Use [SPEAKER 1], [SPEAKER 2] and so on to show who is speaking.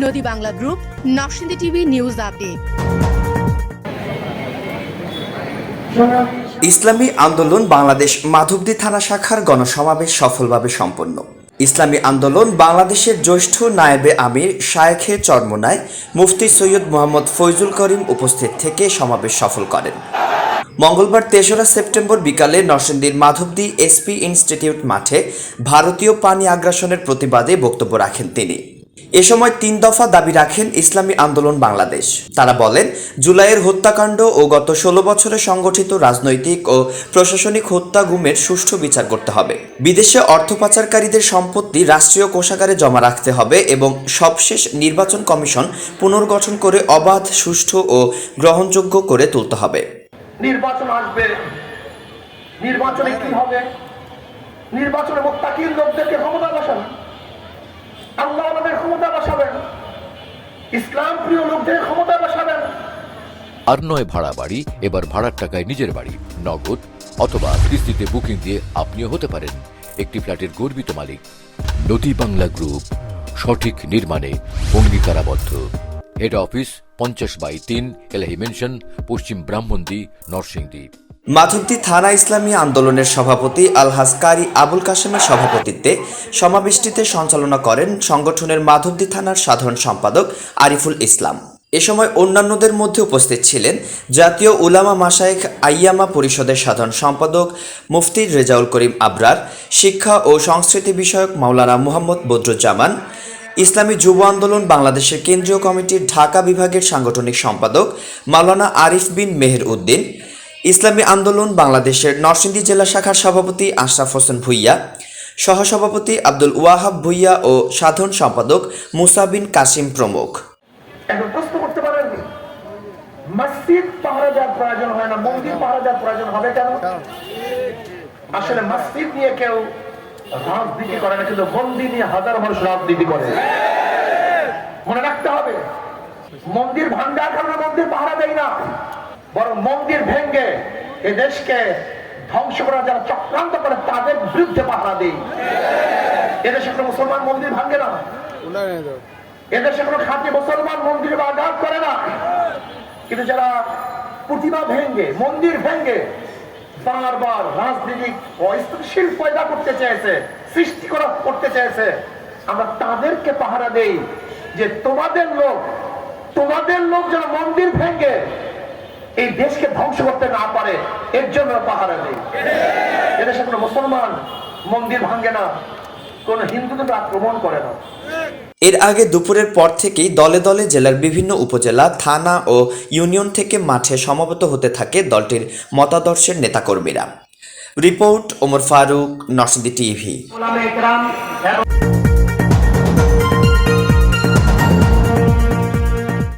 [SPEAKER 1] Nadi Bangla group, Narsingdi TV news update.
[SPEAKER 2] Islami Andolan Bangladesh Madhabdi থানা শাখার গণসমাবেশ সফলভাবে সম্পন্ন। ইসলামী আন্দোলন বাংলাদেশের জ্যেষ্ঠ নায়েবে আমির শায়েখে চরমোনায় মুফতি সৈয়দ মোহাম্মদ ফৈজুল করিম উপস্থিত থেকে সমাবেশ সফল করেন। মঙ্গলবার তেসরা সেপ্টেম্বর বিকালে নরসিংদীর মাধবদী এসপি ইনস্টিটিউট মাঠে ভারতীয় পানি আগ্রাসনের প্রতিবাদে বক্তব্য রাখেন তিনি। এ সময় তিন দফা দাবি রাখেন ইসলামী আন্দোলন বাংলাদেশ। তারা বলেন, জুলাইয়ের হত্যাকাণ্ড ও গত ষোলো বছরে সংগঠিত রাজনৈতিক ও প্রশাসনিক হত্যা গুমের সুষ্ঠু বিচার করতে হবে। বিদেশে অর্থ পাচারকারীদের সম্পত্তি রাষ্ট্রীয় কোষাগারে জমা রাখতে হবে এবং সবশেষ নির্বাচন কমিশন পুনর্গঠন করে অবাধ, সুষ্ঠু ও গ্রহণযোগ্য করে তুলতে হবে।
[SPEAKER 3] নির্বাচন আসবে। নির্বাচনে কি হবে? নির্বাচনে লোকদেরকে ক্ষমতা বসাবেন আল্লাহ আমাদের ক্ষমতা বসাবেন। ইসলাম প্রিয় লোকদের ক্ষমতা বসাবেন।
[SPEAKER 4] আর নয় ভাড়া বাড়ি, এবার ভাড়ার টাকায় নিজের বাড়ি, নগদ অথবা কিস্তিতে বুকিং দিয়ে আপনিও হতে পারেন। একটি ফ্ল্যাটের গর্বিত মালিক। নদী বাংলা গ্রুপ, সঠিক নির্মাণে অঙ্গীকারাবদ্ধ। হেড অফিস পঞ্চাশ বাই তিন এলাহি মেনশন, পশ্চিম ব্রাহ্মণদী, নরসিংদী।
[SPEAKER 2] মাধবদী থানা ইসলামী আন্দোলনের সভাপতি আলহাজ কারি আবুল কাশেমের সভাপতিত্বে সমাবেশটিতে সঞ্চালনা করেন সংগঠনের মাধবদী থানার সাধারণ সম্পাদক আরিফুল ইসলাম। এ সময় অন্যান্যদের মধ্যে উপস্থিত ছিলেন জাতীয় উলামা মাসায়েক আইয়ামা পরিষদের সাধারণ সম্পাদক মুফতি রেজাউল করিম আবরার, শিক্ষা ও সংস্কৃতি বিষয়ক মাওলানা মোহাম্মদ বদরুজ্জামান, ইসলামী যুব আন্দোলন বাংলাদেশের কেন্দ্রীয় কমিটির ঢাকা বিভাগের সাংগঠনিক সম্পাদক মাওলানা আরিফ বিন মেহের উদ্দিন ইসলামী আন্দোলন বাংলাদেশের নরসিংদী জেলা শাখার সভাপতি আশরাফ হোসেন ভুইয়া, সহসভাপতি আব্দুল ওয়াহাব ভুইয়া ও সাধারণ সম্পাদক মুসাবিন কাসিম প্রমুখ।
[SPEAKER 3] মসজিদ পাহারা প্রয়োজন হয় না, মন্দির পাহারা প্রয়োজন হবে কেন? আসলে মসজিদ নিয়ে কেউ করে না, কিন্তু মন্দির নিয়ে হাজার মানুষ করে। মনে রাখতে হবে, মন্দির কারণে মন্দির পাহারা দেয় না। বরং মন্দির ভেঙ্গে এ দেশকে ধ্বংস করা যারা চক্রান্ত করে, তাদের বিরুদ্ধে পাহারা দেই। এদেশে কোনো মুসলমান মন্দির ভাঙ্গে না। এদেশে কোনো খাঁটি মুসলমান মন্দিরে বা আঘাত করে না। কিন্তু যারা প্রতিমা ভেঙ্গে, মন্দির ভেঙ্গে বারবার রাজনীতিক অস্থিতিশীল পয়দা করতে চেয়েছে, সৃষ্টি করা করতে চেয়েছে, আমরা তাদেরকে পাহারা দেই যে তোমাদের লোক তোমাদের লোক যারা মন্দির ভেঙ্গে এই দেশকে ধ্বংস করতে না পারে এর জন্য পাহারা দেই এদেশে কোনো মুসলমান মন্দির ভাঙ্গে না কোন হিন্দুদের আক্রমণ করে না।
[SPEAKER 2] এর আগে দুপুরের পর থেকেই দলে দলে জেলার বিভিন্ন উপজেলা থানা ও ইউনিয়ন থেকে মাঠে সমবেত হতে থাকে দলটির মতাদর্শের নেতাকর্মীরা। Report Omar Faruk Narsingdi TV.